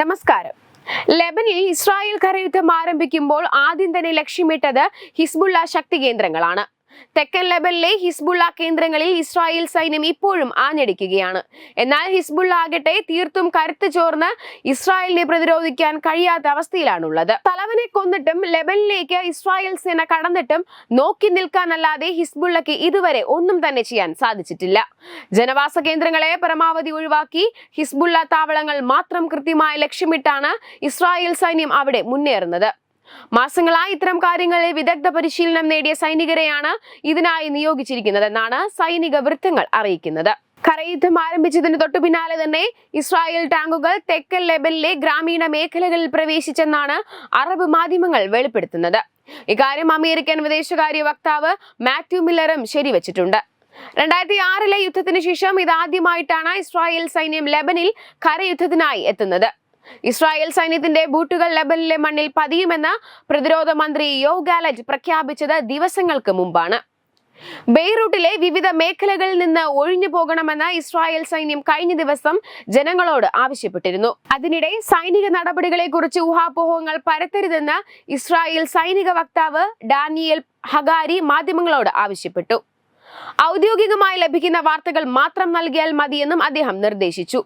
നമസ്കാരം. ലെബനിൽ ഇസ്രായേൽ കരയുദ്ധം ആരംഭിക്കുമ്പോൾ ആദ്യം തന്നെ ലക്ഷ്യമിട്ടത് ഹിസ്ബുള്ള ശക്തി കേന്ദ്രങ്ങളാണ്. തെക്കൻ ലെബനിലെ ഹിസ്ബുള്ള കേന്ദ്രങ്ങളിൽ ഇസ്രായേൽ സൈന്യം ഇപ്പോഴും ആഞ്ഞടിക്കുകയാണ്. എന്നാൽ ഹിസ്ബുള്ള ആകട്ടെ തീർത്തും കരുത്ത് ചോർന്ന് ഇസ്രായേലിനെ പ്രതിരോധിക്കാൻ കഴിയാത്ത അവസ്ഥയിലാണുള്ളത്. തലവനെ കൊന്നിട്ടും ലെബനിലേക്ക് ഇസ്രായേൽ സേന കടന്നിട്ടും നോക്കി നിൽക്കാനല്ലാതെ ഹിസ്ബുള്ളക്ക് ഇതുവരെ ഒന്നും തന്നെ ചെയ്യാൻ സാധിച്ചിട്ടില്ല. ജനവാസ കേന്ദ്രങ്ങളെ പരമാവധി ഒഴിവാക്കി ഹിസ്ബുള്ള താവളങ്ങൾ മാത്രം കൃത്യമായി ലക്ഷ്യമിട്ടാണ് ഇസ്രായേൽ സൈന്യം അവിടെ മുന്നേറുന്നത്. മാസങ്ങളായി ഇത്തരം കാര്യങ്ങളിൽ വിദഗ്ധ പരിശീലനം നേടിയ സൈനികരെയാണ് ഇതിനായി നിയോഗിച്ചിരിക്കുന്നതെന്നാണ് സൈനിക വൃത്തങ്ങൾ അറിയിക്കുന്നത്. കരയുദ്ധം ആരംഭിച്ചതിന് തൊട്ടു പിന്നാലെ തന്നെ ഇസ്രായേൽ ടാങ്കുകൾ തെക്കൻ ലെബനിലെ ഗ്രാമീണ മേഖലകളിൽ പ്രവേശിച്ചെന്നാണ് അറബ് മാധ്യമങ്ങൾ വെളിപ്പെടുത്തുന്നത്. ഇക്കാര്യം അമേരിക്കൻ വിദേശകാര്യ വക്താവ് മാത്യു മില്ലറും ശരിവച്ചിട്ടുണ്ട്. രണ്ടായിരത്തി ആറിലെ യുദ്ധത്തിന് ശേഷം ഇതാദ്യമായിട്ടാണ് ഇസ്രായേൽ സൈന്യം ലെബനിൽ കരയുദ്ധത്തിനായി എത്തുന്നത്. ഇസ്രായേൽ സൈന്യത്തിന്റെ ബൂട്ടുകൾ ലെബനിലെ മണ്ണിൽ പതിയുമെന്ന് പ്രതിരോധ മന്ത്രി യോ ഗാലറ്റ് പ്രഖ്യാപിച്ചത് ദിവസങ്ങൾക്ക് മുമ്പാണ്. ബെയ്റൂട്ടിലെ വിവിധ മേഖലകളിൽ നിന്ന് ഒഴിഞ്ഞു പോകണമെന്ന് ഇസ്രായേൽ സൈന്യം കഴിഞ്ഞ ദിവസം ജനങ്ങളോട് ആവശ്യപ്പെട്ടിരുന്നു. അതിനിടെ സൈനിക നടപടികളെ കുറിച്ച് ഊഹാപോഹങ്ങൾ പരത്തരുതെന്ന് ഇസ്രായേൽ സൈനിക വക്താവ് ഡാനിയൽ ഹഗാരി മാധ്യമങ്ങളോട് ആവശ്യപ്പെട്ടു. ഔദ്യോഗികമായി ലഭിക്കുന്ന വാർത്തകൾ മാത്രം നൽകിയാൽ മതിയെന്നും അദ്ദേഹം നിർദ്ദേശിച്ചു.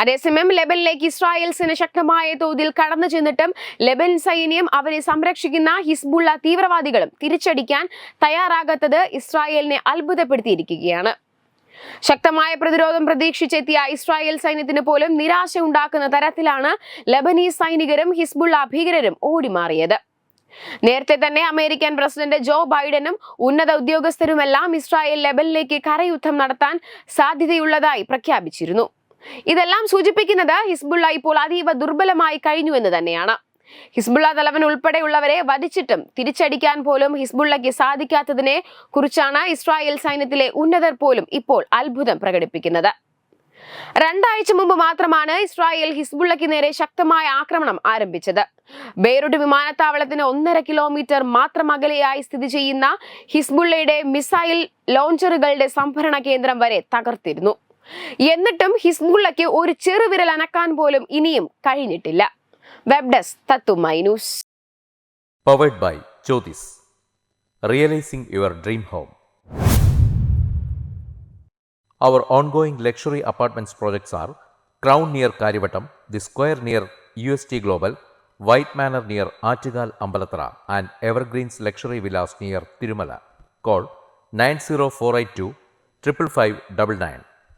അതേസമയം ലെബനിലേക്ക് ഇസ്രായേൽ സേന ശക്തമായ തോതിൽ കടന്നു ചെന്നിട്ടും ലെബൻ സൈന്യം അവരെ സംരക്ഷിക്കുന്ന ഹിസ്ബുള്ള തീവ്രവാദികളും തിരിച്ചടിക്കാൻ തയ്യാറാകാത്തത് ഇസ്രായേലിനെ അത്ഭുതപ്പെടുത്തിയിരിക്കുകയാണ്. ശക്തമായ പ്രതിരോധം പ്രതീക്ഷിച്ചെത്തിയ ഇസ്രായേൽ സൈന്യത്തിന് പോലും നിരാശ ഉണ്ടാക്കുന്ന തരത്തിലാണ് ലബനീസ് സൈനികരും ഹിസ്ബുള്ള ഭീകരരും ഓടിമാറിയത്. നേരത്തെ തന്നെ അമേരിക്കൻ പ്രസിഡന്റ് ജോ ബൈഡനും ഉന്നത ഉദ്യോഗസ്ഥരുമെല്ലാം ഇസ്രായേൽ ലെബനിലേക്ക് കരയുദ്ധം നടത്താൻ സാധ്യതയുള്ളതായി പ്രഖ്യാപിച്ചിരുന്നു. ഇതെല്ലാം സൂചിപ്പിക്കുന്നത് ഹിസ്ബുള്ള ഇപ്പോൾ അതീവ ദുർബലമായി കഴിഞ്ഞു എന്ന് തന്നെയാണ്. ഹിസ്ബുള്ള തലവൻ ഉൾപ്പെടെയുള്ളവരെ വധിച്ചിട്ടും തിരിച്ചടിക്കാൻ പോലും ഹിസ്ബുള്ളയ്ക്ക് സാധിക്കാത്തതിനെ കുറിച്ചാണ് ഇസ്രായേൽ സൈന്യത്തിലെ ഉന്നതർ പോലും ഇപ്പോൾ അത്ഭുതം പ്രകടിപ്പിക്കുന്നത്. രണ്ടാഴ്ച മുമ്പ് മാത്രമാണ് ഇസ്രായേൽ ഹിസ്ബുള്ളയ്ക്ക് നേരെ ശക്തമായ ആക്രമണം ആരംഭിച്ചത്. ബെയ്റൂട്ട് വിമാനത്താവളത്തിന് ഒന്നര കിലോമീറ്റർ മാത്രം അകലെയായി സ്ഥിതി ചെയ്യുന്ന ഹിസ്ബുള്ളയുടെ മിസൈൽ ലോഞ്ചറുകളുടെ സംഭരണ കേന്ദ്രം വരെ തകർത്തിരുന്നു. എന്നിട്ടും ഹിസ്ബുള്ളയ്ക്ക് ഒരു ചെറുവിരൽ അനക്കാൻ പോലും ഇനിയും കഴിഞ്ഞിട്ടില്ല വെബ് ഡെസ്ക് തത്തുമൈ news Powered by Jyotis. Realizing your dream home. Our ongoing luxury apartments projects are Crown near Karivattam, The Square near UST Global, White Manor near Achigal Ambalatra, and Evergreens Luxury Villas near Tirumala. Call 90482 55599.